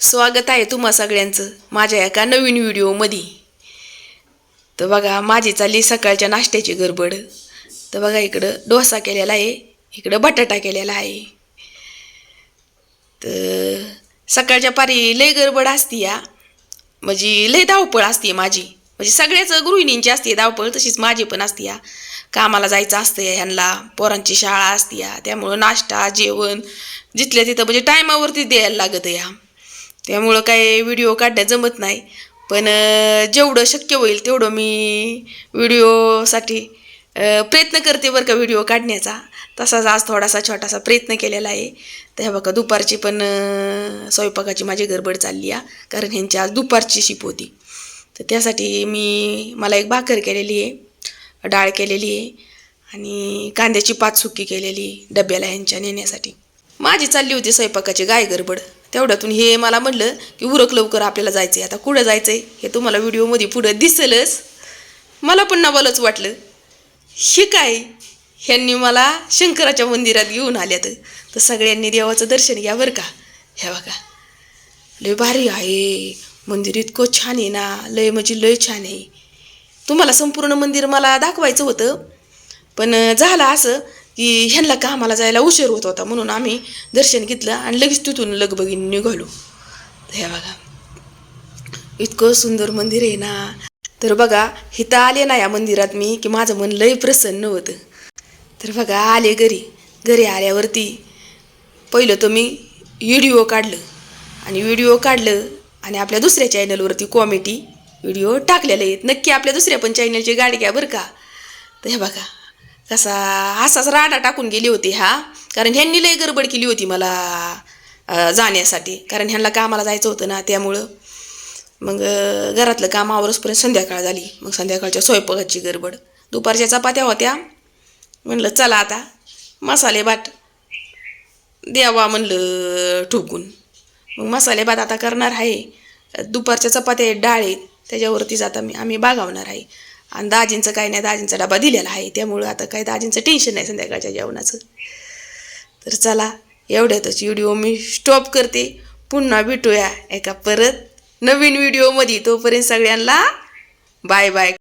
स्वागत आहे तुम्हा सगळ्यांचं माझ्या एका नवीन व्हिडिओमध्ये. तर बघा माझी चालली सकाळच्या नाश्त्याची गडबड. तर बघा इकडं डोसा केलेला आहे इकडं बटाटा केलेला आहे. तर सकाळच्या पारी लय गडबड असते या. म्हणजे लय धावपळ असते माझी. म्हणजे सगळ्याच गृहिणींची असते धावपळ तशीच माझी पण असते या. कामाला जायचं असतं ह्यांना पोरांची शाळा असते या. त्यामुळं नाश्ता जेवण जिथल्या तिथं म्हणजे टायमावरती द्यायला लागत या. त्यामुळं काय व्हिडिओ काढण्या जमत नाही. पण जेवढं शक्य होईल तेवढं मी व्हिडिओसाठी प्रयत्न करते बरं का व्हिडिओ काढण्याचा. तसाच आज थोडासा छोटासा प्रयत्न केलेला आहे. तर हे बघा दुपारची पण स्वयंपाकाची माझी गडबड चालली आहे. कारण ह्यांची आज दुपारची शिप होती. तर त्यासाठी मी मला एक भाकर केलेली आहे डाळ केलेली आहे आणि कांद्याची पात सुकी केलेली डब्याला ह्यांच्या नेण्यासाठी. माझी चालली होती स्वयंपाकाची गाय गडबड. तेवढ्यातून हे मला म्हणलं की उरक लवकर आपल्याला जायचं आहे आता कुठं जायचं आहे हे तुम्हाला व्हिडिओमध्ये पुढं दिसेलच. मला पण नवलच वाटलं. हे काय? ह्यांनी मला शंकराच्या मंदिरात घेऊन आल्यात. तर सगळ्यांनी देवाचं दर्शन घ्या बरं का. ह्या बघा. लय भारी आहे. मंदिर इतकं छान आहे ना. लय म्हणजे लय छान आहे. तुम्हाला संपूर्ण मंदिर मला दाखवायचं होतं. पण झालं असं. की ह्यांना कामाला जायला उशीर होत होता म्हणून आम्ही दर्शन घेतलं आणि लगेच तिथून लगबगीन निघालो. तर हे बघा. इतकं सुंदर मंदिर आहे ना. तर बघा इथं आले ना या मंदिरात मी की माझं मन लय प्रसन्न होतं. तर बघा आले घरी. घरी आल्यावरती पहिलं तर मी व्हिडिओ काढलं. आणि व्हिडिओ काढलं आणि आपल्या दुसऱ्या चॅनलवरती कॉमेडी व्हिडिओ टाकलेले आहेत. नक्की आपल्या दुसऱ्या पण चॅनलची गाडी घ्या बरं का. तर हे बघा. कसा असाच राडा टाकून गेली होती हा. कारण ह्यांनी लय गडबड केली होती मला जाण्यासाठी. कारण ह्यांना कामाला जायचं होतं ना त्यामुळं. मग घरातलं काम आवरसपर्यंत संध्याकाळ झाली. मग संध्याकाळच्या स्वयंपाकाची गडबड. दुपारच्या चपात्या होत्या. म्हणलं चला आता मसाले भात द्यावा म्हणलं ठोकून. मग मसाले भात आता करणार आहे. दुपारच्या चपात्या डाळ आहेत. त्याच्यावरतीच आता मी आम्ही बागावणार आहे. आणि दाजींचं काही नाही दाजींचा डबा दिलेला आहे. त्यामुळं आता काही दाजींचं टेन्शन नाही संध्याकाळच्या जेवणाचं. तर चला एवढ्यातच व्हिडिओ मी स्टॉप करते. पुन्हा भेटूया एका परत नवीन व्हिडिओमध्ये तोपर्यंत सगळ्यांना बाय बाय